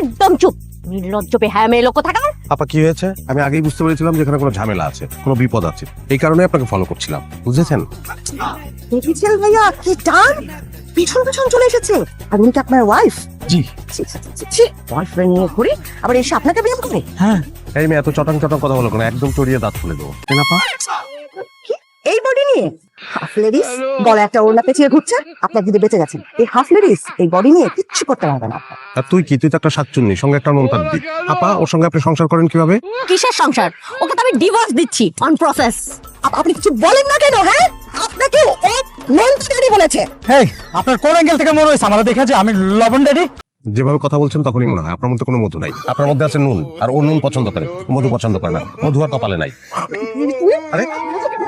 একদম চুপ। নির্লজ্জ হ্যাঁ মেয়ে লোক থাকা আপা কি হয়েছে? আমি আগেই বুঝতে পেরেছিলাম যে এখানে কোনো ঝামেলা আছে কোনো বিপদ আছে। এই কারণে আপনাকে ফলো করছিলাম বুঝেছেন? দেখেছেন ভাইয়া কি টান? পিছন পিছন চলে এসেছে। আর উনি কি আপনার ওয়াইফ জি। বয়ফ্রেন্ড নিয়ে ঘুরি আবার এসে আপনাকে বিয়ে করে এই মেয়ে এত চটাং চটাং কথা বলো কেন? একদম চড়িয়ে দাঁত খুলে দেবো। আপা? হাফ লেডিস গলা একটা ওড়না পেঁচিয়ে ঘুরছে আপনার যদি বেঁচে গেছেন। এই হাফ লেডিস এই বডি নিয়ে কিচ্ছু করতে পারবে না আর তুই কি? তুই তো একটা শাকচুন্নি সঙ্গে একটা নুন তার দিক আপা ওর সঙ্গে আপনি সংসার করেন কীভাবে? কিসের সংসার? ওকে তো আমি ডিভোর্স দিচ্ছি অন প্রসেস আপনি কিছু বলেন না কেন হ্যাঁ? আপনাকে মন্ত্রী বলেছে। হেই আপনার কোন অ্যাঙ্গেল থেকে মনে হয়েছে? আমরা দেখেছি আমি লবণ ড্যাডি যেভাবে কথা বলছেন তখনই মনে হয় আপনার মধ্যে কোনো মধু নাই। আপনার মধ্যে আছে নুন আর ও নুন পছন্দ করে মধু পছন্দ করে না মধু আর কপালে নাই।